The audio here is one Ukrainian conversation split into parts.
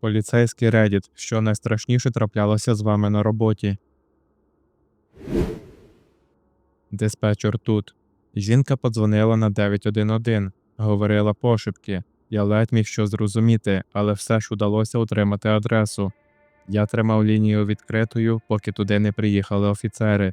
Поліцейський Reddit. Що найстрашніше траплялося з вами на роботі? Диспетчер тут. Жінка подзвонила на 911, говорила пошепки. Я ледь міг що зрозуміти, але все ж удалося отримати адресу. Я тримав лінію відкритою, поки туди не приїхали офіцери.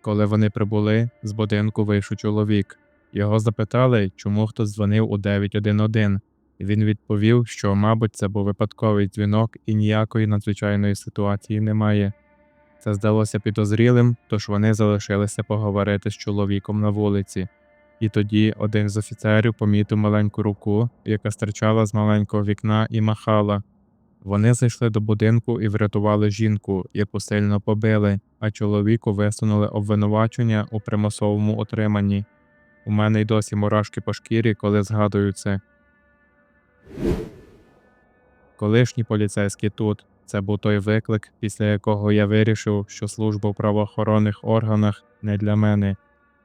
Коли вони прибули, з будинку вийшов чоловік. Його запитали, чому хтось дзвонив у 911. Він відповів, що, мабуть, це був випадковий дзвінок і ніякої надзвичайної ситуації немає. Це здалося підозрілим, тож вони залишилися поговорити з чоловіком на вулиці. І тоді один з офіцерів помітив маленьку руку, яка стирчала з маленького вікна і махала. Вони зайшли до будинку і врятували жінку, яку сильно побили, а чоловіку висунули обвинувачення у примусовому отриманні. У мене й досі мурашки по шкірі, коли згадую це. Колишній поліцейський тут. Це був той виклик, після якого я вирішив, що служба в правоохоронних органах не для мене.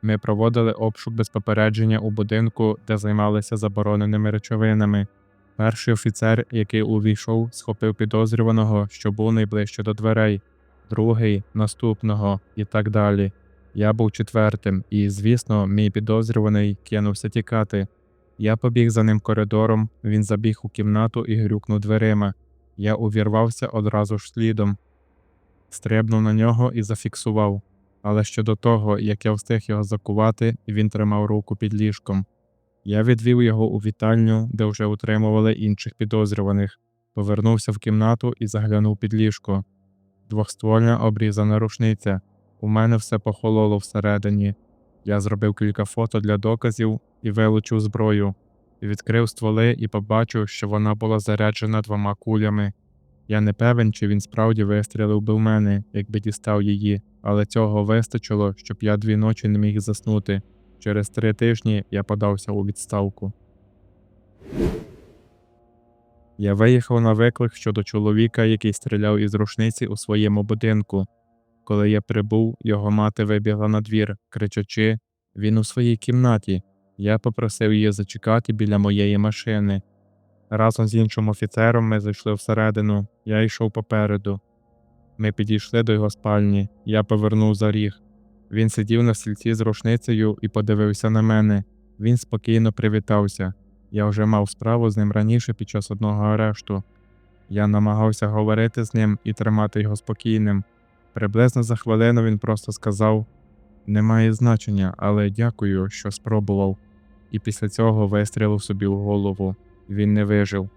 Ми проводили обшук без попередження у будинку, де займалися забороненими речовинами. Перший офіцер, який увійшов, схопив підозрюваного, що був найближче до дверей, другий наступного і так далі. Я був четвертим, і, звісно, мій підозрюваний кинувся тікати. Я побіг за ним коридором, він забіг у кімнату і грюкнув дверима. Я увірвався одразу ж слідом, стрибнув на нього і зафіксував. Але ще до того, як я встиг його закувати, він тримав руку під ліжком. Я відвів його у вітальню, де вже утримували інших підозрюваних, повернувся в кімнату і заглянув під ліжко. Двохствольна обрізана рушниця. У мене все похололо всередині. Я зробив кілька фото для доказів і вилучив зброю. Відкрив стволи і побачив, що вона була заряджена двома кулями. Я не певен, чи він справді вистрілив би в мене, якби дістав її, але цього вистачило, щоб я дві ночі не міг заснути. Через три тижні я подався у відставку. Я виїхав на виклик щодо чоловіка, який стріляв із рушниці у своєму будинку. Коли я прибув, його мати вибігла на двір, кричачи Він у своїй кімнаті. Я попросив її зачекати біля моєї машини. Разом з іншим офіцером ми зайшли всередину, я йшов попереду. Ми підійшли до його спальні, я повернув за ріг. Він сидів на стільці з рушницею і подивився на мене. Він спокійно привітався. Я вже мав справу з ним раніше під час одного арешту. Я намагався говорити з ним і тримати його спокійним. Приблизно за хвилину він просто сказав: Немає значення, але дякую, що спробував. І після цього вистрілив собі в голову. Він не вижив.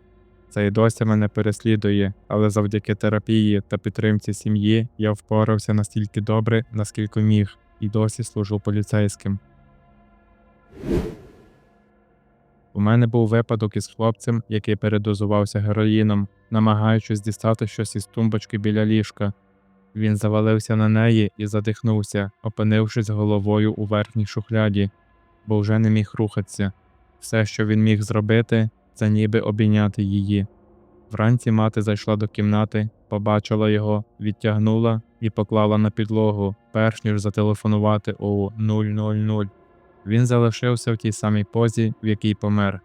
Це й досі мене переслідує, але завдяки терапії та підтримці сім'ї я впорався настільки добре, наскільки міг, і досі служу поліцейським. У мене був випадок із хлопцем, який передозувався героїном, намагаючись дістати щось із тумбочки біля ліжка. Він завалився на неї і задихнувся, опинившись головою у верхній шухляді, бо вже не міг рухатися. Все, що він міг зробити, це ніби обійняти її. Вранці мати зайшла до кімнати, побачила його, відтягнула і поклала на підлогу, перш ніж зателефонувати у 000. Він залишився в тій самій позі, в якій помер.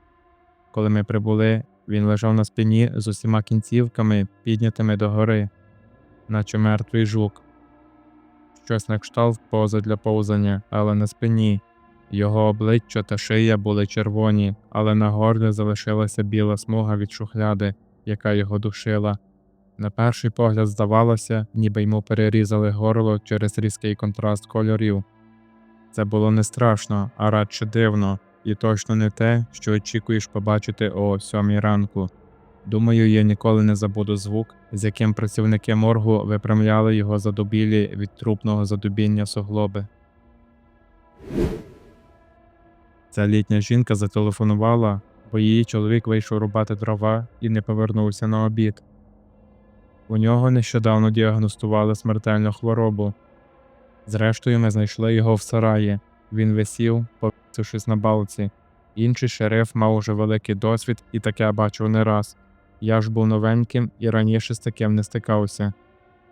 Коли ми прибули, він лежав на спині з усіма кінцівками, піднятими догори, наче мертвий жук. Щось на кшталт пози для повзання, але на спині. Його обличчя та шия були червоні, але на горлі залишилася біла смуга від шухляди, яка його душила. На перший погляд здавалося, ніби йому перерізали горло через різкий контраст кольорів. Це було не страшно, а радше дивно, і точно не те, що очікуєш побачити о сьомій ранку. Думаю, я ніколи не забуду звук, з яким працівники моргу випрямляли його задубілі від трупного задубіння суглоби. Ця літня жінка зателефонувала, бо її чоловік вийшов рубати дрова і не повернувся на обід. У нього нещодавно діагностували смертельну хворобу. Зрештою, ми знайшли його в сараї. Він висів, повісившись на балці. Інший шериф мав уже великий досвід і таке бачив не раз. Я ж був новеньким і раніше з таким не стикався.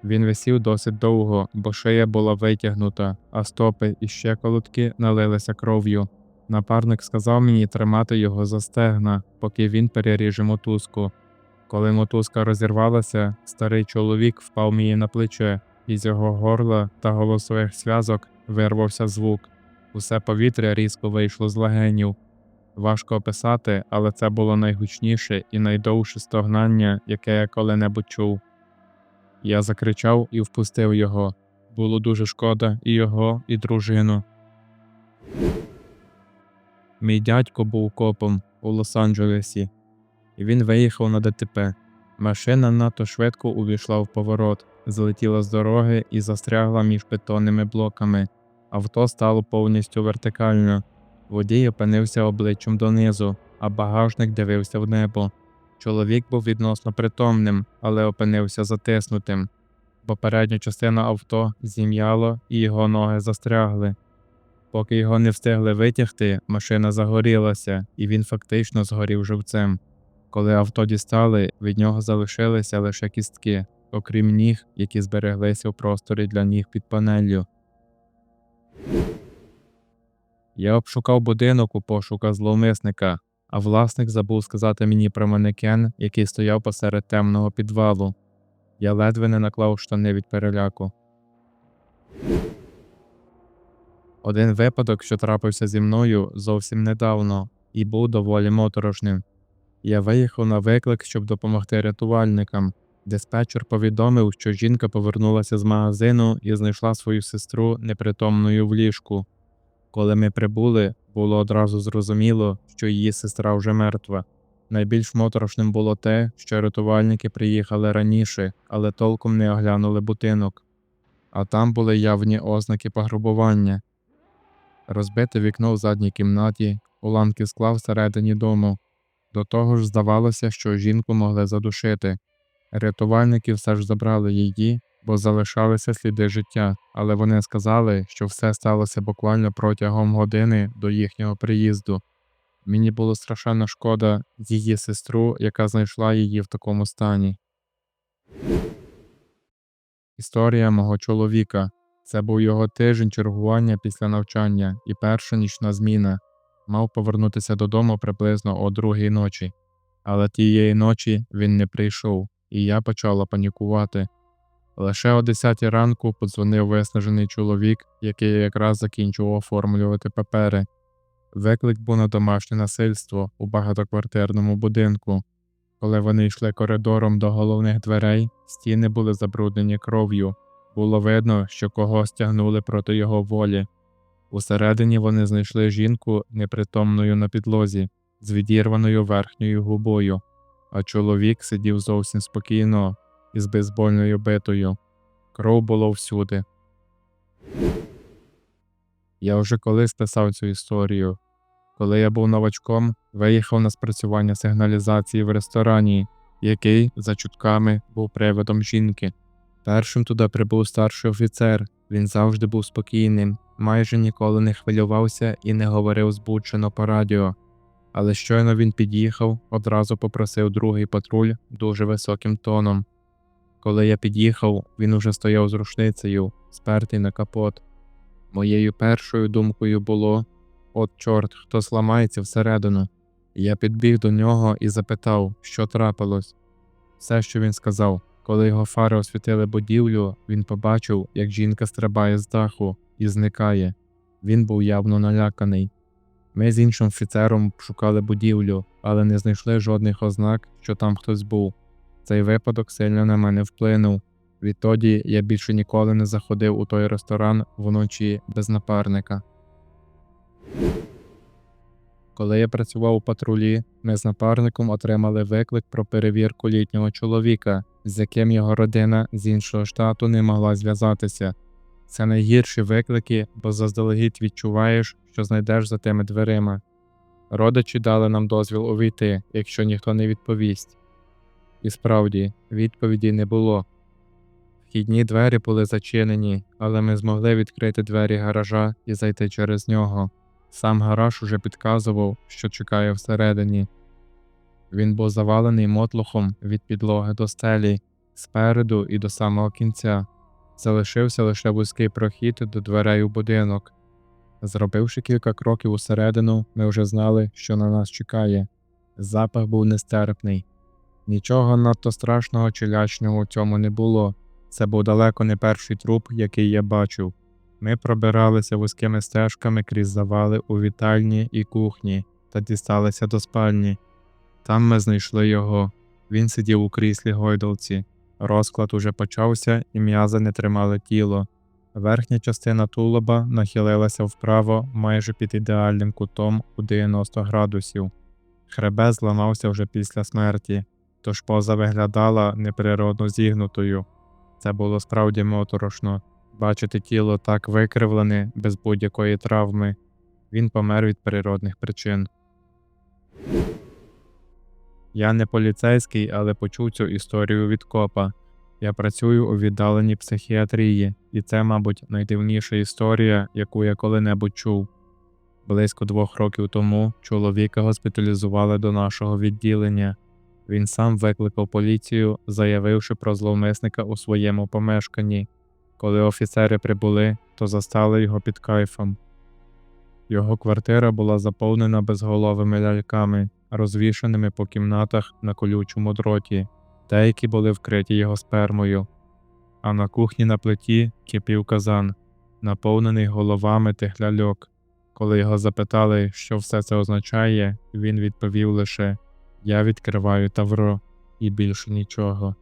Він висів досить довго, бо шия була витягнута, а стопи і щеколотки налилися кров'ю. Напарник сказав мені тримати його за стегна, поки він переріже мотузку. Коли мотузка розірвалася, старий чоловік впав мені на плече, із його горла та голосових зв'язок вирвався звук. Усе повітря різко вийшло з легенів. Важко описати, але це було найгучніше і найдовше стогнання, яке я коли-небудь чув. Я закричав і впустив його. Було дуже шкода і його, і дружину. Мій дядько був копом у Лос-Анджелесі, і він виїхав на ДТП. Машина надто швидко увійшла в поворот, злетіла з дороги і застрягла між бетонними блоками. Авто стало повністю вертикально. Водій опинився обличчям донизу, а багажник дивився в небо. Чоловік був відносно притомним, але опинився затиснутим. Попередня частина авто зім'яло і його ноги застрягли. Поки його не встигли витягти, машина загорілася, і він фактично згорів живцем. Коли авто дістали, від нього залишилися лише кістки, окрім ніг, які збереглися у просторі для ніг під панеллю. Я обшукав будинок у пошуках зловмисника, а власник забув сказати мені про манекен, який стояв посеред темного підвалу. Я ледве не наклав штани від переляку. Один випадок, що трапився зі мною зовсім недавно, і був доволі моторошним. Я виїхав на виклик, щоб допомогти рятувальникам. Диспетчер повідомив, що жінка повернулася з магазину і знайшла свою сестру непритомною в ліжку. Коли ми прибули, було одразу зрозуміло, що її сестра вже мертва. Найбільш моторошним було те, що рятувальники приїхали раніше, але толком не оглянули будинок. А там були явні ознаки пограбування. Розбите вікно в задній кімнаті, уламки скла всередині дому. До того ж, здавалося, що жінку могли задушити. Рятувальники все ж забрали її, бо залишалися сліди життя, але вони сказали, що все сталося буквально протягом години до їхнього приїзду. Мені було страшенно шкода її сестру, яка знайшла її в такому стані. Історія мого чоловіка. Це був його тиждень чергування після навчання і перша нічна зміна. Мав повернутися додому приблизно о другій ночі. Але тієї ночі він не прийшов, і я почала панікувати. Лише о 10 ранку подзвонив виснажений чоловік, який якраз закінчував оформлювати папери. Виклик був на домашнє насильство у багатоквартирному будинку. Коли вони йшли коридором до головних дверей, стіни були забруднені кров'ю. Було видно, що когось тягнули проти його волі. Усередині вони знайшли жінку непритомною на підлозі, з відірваною верхньою губою, а чоловік сидів зовсім спокійно із бейсбольною битою. Кров було всюди. Я вже колись писав цю історію. Коли я був новачком, виїхав на спрацювання сигналізації в ресторані, який, за чутками, був приводом жінки. Першим туди прибув старший офіцер. Він завжди був спокійним, майже ніколи не хвилювався і не говорив збуджено по радіо. Але щойно він під'їхав, одразу попросив другий патруль дуже високим тоном. Коли я під'їхав, він уже стояв з рушницею, спертий на капот. Моєю першою думкою було от, чорт, хто зламається всередину. Я підбіг до нього і запитав, що трапилось. Все, що він сказав. Коли його фари освітили будівлю, він побачив, як жінка стрибає з даху і зникає. Він був явно наляканий. Ми з іншим офіцером шукали будівлю, але не знайшли жодних ознак, що там хтось був. Цей випадок сильно на мене вплинув. Відтоді я більше ніколи не заходив у той ресторан вночі без напарника. Коли я працював у патрулі, ми з напарником отримали виклик про перевірку літнього чоловіка, з яким його родина з іншого штату не могла зв'язатися. Це найгірші виклики, бо заздалегідь відчуваєш, що знайдеш за тими дверима. Родичі дали нам дозвіл увійти, якщо ніхто не відповість. І справді, відповіді не було. Вхідні двері були зачинені, але ми змогли відкрити двері гаража і зайти через нього. Сам гараж уже підказував, що чекає всередині. Він був завалений мотлухом від підлоги до стелі, спереду і до самого кінця. Залишився лише вузький прохід до дверей у будинок. Зробивши кілька кроків усередину, ми вже знали, що на нас чекає. Запах був нестерпний. Нічого надто страшного чи лячного у цьому не було. Це був далеко не перший труп, який я бачив. Ми пробиралися вузькими стежками крізь завали у вітальні і кухні та дісталися до спальні. Там ми знайшли його. Він сидів у кріслі гойдалці. Розклад уже почався, і м'язи не тримали тіло. Верхня частина тулуба нахилилася вправо майже під ідеальним кутом у 90 градусів. Хребет зламався вже після смерті, тож поза виглядала неприродно зігнутою. Це було справді моторошно бачити тіло так викривлене без будь-якої травми. Він помер від природних причин. Я не поліцейський, але почув цю історію від копа. Я працюю у віддаленій психіатрії, і це, мабуть, найдивніша історія, яку я коли-небудь чув. Близько двох років тому чоловіка госпіталізували до нашого відділення. Він сам викликав поліцію, заявивши про зловмисника у своєму помешканні. Коли офіцери прибули, то застали його під кайфом. Його квартира була заповнена безголовими ляльками, розвішаними по кімнатах на колючому дроті, деякі були вкриті його спермою. А на кухні на плиті кипів казан, наповнений головами тих ляльок. Коли його запитали, що все це означає, він відповів лише Я відкриваю тавро і більше нічого.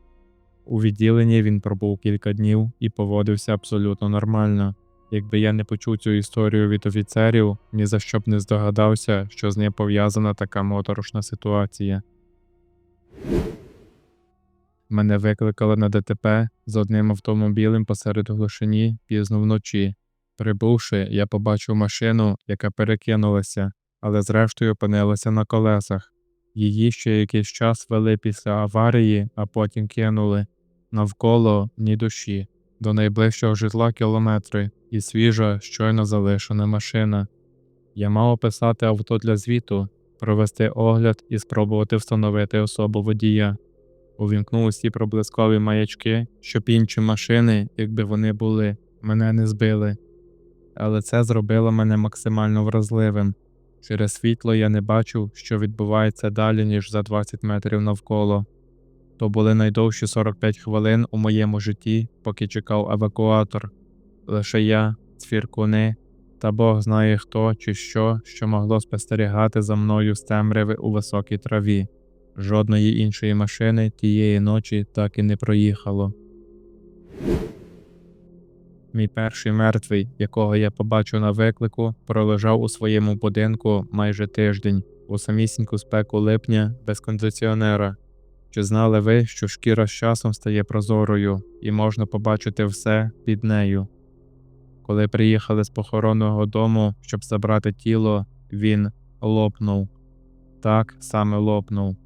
У відділенні він пробув кілька днів і поводився абсолютно нормально. Якби я не почув цю історію від офіцерів, ні за що б не здогадався, що з ним пов'язана така моторошна ситуація. Мене викликали на ДТП з одним автомобілем посеред глушині пізно вночі. Прибувши, я побачив машину, яка перекинулася, але зрештою опинилася на колесах. Її ще якийсь час вели після аварії, а потім кинули. Навколо ні душі, до найближчого житла кілометри, і свіжа, щойно залишена машина. Я мав описати авто для звіту, провести огляд і спробувати встановити особу водія. Увімкнув усі проблискові маячки, щоб інші машини, якби вони були, мене не збили. Але це зробило мене максимально вразливим. Через світло я не бачив, що відбувається далі, ніж за 20 метрів навколо. То були найдовші 45 хвилин у моєму житті, поки чекав евакуатор. Лише я, цвіркуни, та Бог знає хто чи що, що могло спостерігати за мною з темряви у високій траві. Жодної іншої машини тієї ночі так і не проїхало. Мій перший мертвий, якого я побачив на виклику, пролежав у своєму будинку майже тиждень, у самісіньку спеку липня без кондиціонера. Чи знали ви, що шкіра з часом стає прозорою і можна побачити все під нею? Коли приїхали з похоронного дому, щоб забрати тіло, він лопнув. Так саме лопнув.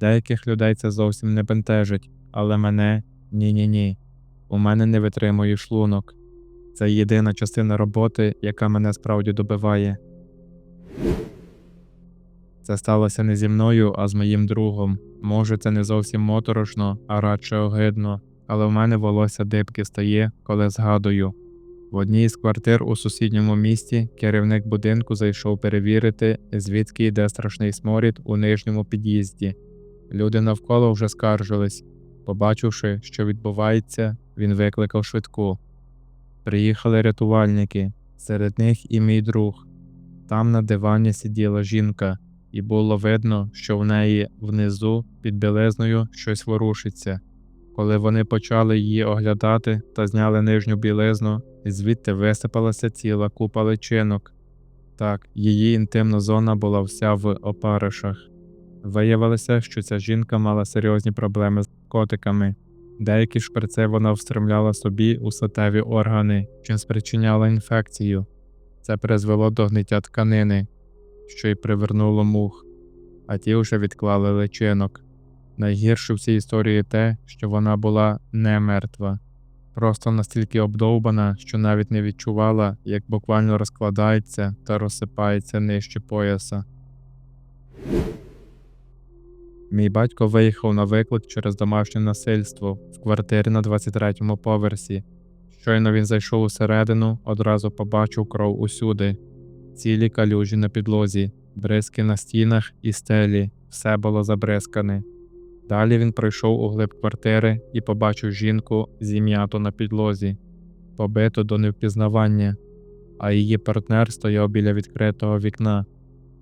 Деяких людей це зовсім не бентежить, але мене ні ні ні. У мене не витримує шлунок. Це єдина частина роботи, яка мене справді добиває. Це сталося не зі мною, а з моїм другом. Може, це не зовсім моторошно, а радше огидно, але в мене волосся дибки стає, коли згадую. В одній з квартир у сусідньому місті керівник будинку зайшов перевірити, звідки йде страшний сморід у нижньому під'їзді. Люди навколо вже скаржились. Побачивши, що відбувається, він викликав швидку. Приїхали рятувальники, серед них і мій друг. Там на дивані сиділа жінка, і було видно, що в неї внизу під білизною щось ворушиться. Коли вони почали її оглядати та зняли нижню білизну, звідти висипалася ціла купа личинок. Так, її інтимна зона була вся в опаришах. Виявилося, що ця жінка мала серйозні проблеми з котиками. Деякі шприци вона встромляла собі у статеві органи, чим спричиняла інфекцію. Це призвело до гниття тканини, що й привернуло мух, а ті вже відклали личинок. Найгірше в цій історії те, що вона була не мертва, просто настільки обдовбана, що навіть не відчувала, як буквально розкладається та розсипається нижче пояса. Мій батько виїхав на виклик через домашнє насильство в квартирі на 23-му поверсі. Щойно він зайшов усередину, одразу побачив кров усюди, цілі калюжі на підлозі, бризки на стінах і стелі, все було забризкане. Далі він пройшов у глиб квартири і побачив жінку зім'яту на підлозі, побиту до невпізнавання, а її партнер стояв біля відкритого вікна.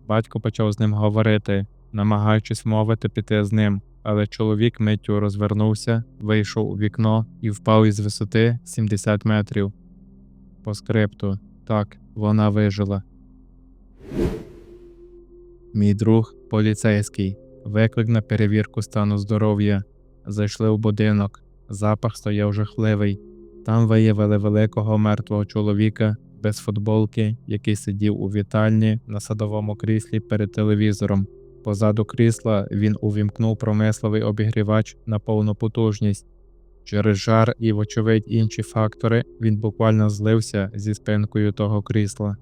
Батько почав з ним говорити, намагаючись мовити піти з ним, але чоловік миттю розвернувся, вийшов у вікно і впав із висоти 70 метрів. По скрипту, так, вона вижила. Мій друг поліцейський. Виклик на перевірку стану здоров'я. Зайшли в будинок. Запах стояв жахливий. Там виявили великого мертвого чоловіка без футболки, який сидів у вітальні на садовому кріслі перед телевізором. Позаду крісла він увімкнув промисловий обігрівач на повну потужність. Через жар і, вочевидь, інші фактори він буквально злився зі спинкою того крісла.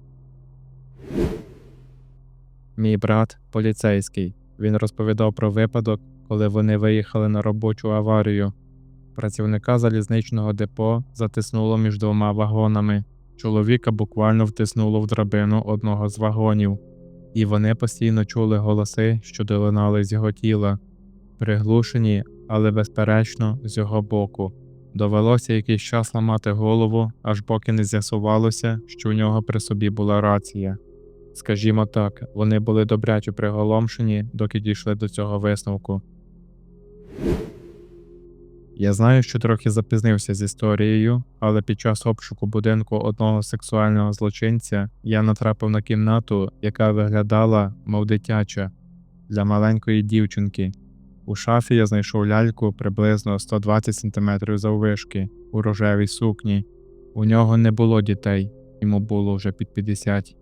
Мій брат поліцейський. Він розповідав про випадок, коли вони виїхали на робочу аварію. Працівника залізничного депо затиснуло між двома вагонами. Чоловіка буквально втиснуло в драбину одного з вагонів, і вони постійно чули голоси, що долинали з його тіла, приглушені, але безперечно, з його боку. Довелося якийсь час ламати голову, аж поки не з'ясувалося, що у нього при собі була рація. Скажімо так, вони були добряче приголомшені, доки дійшли до цього висновку. Я знаю, що трохи запізнився з історією, але під час обшуку будинку одного сексуального злочинця я натрапив на кімнату, яка виглядала, мов дитяча, для маленької дівчинки. У шафі я знайшов ляльку приблизно 120 см заввишки у рожевій сукні. У нього не було дітей, йому було вже під 50.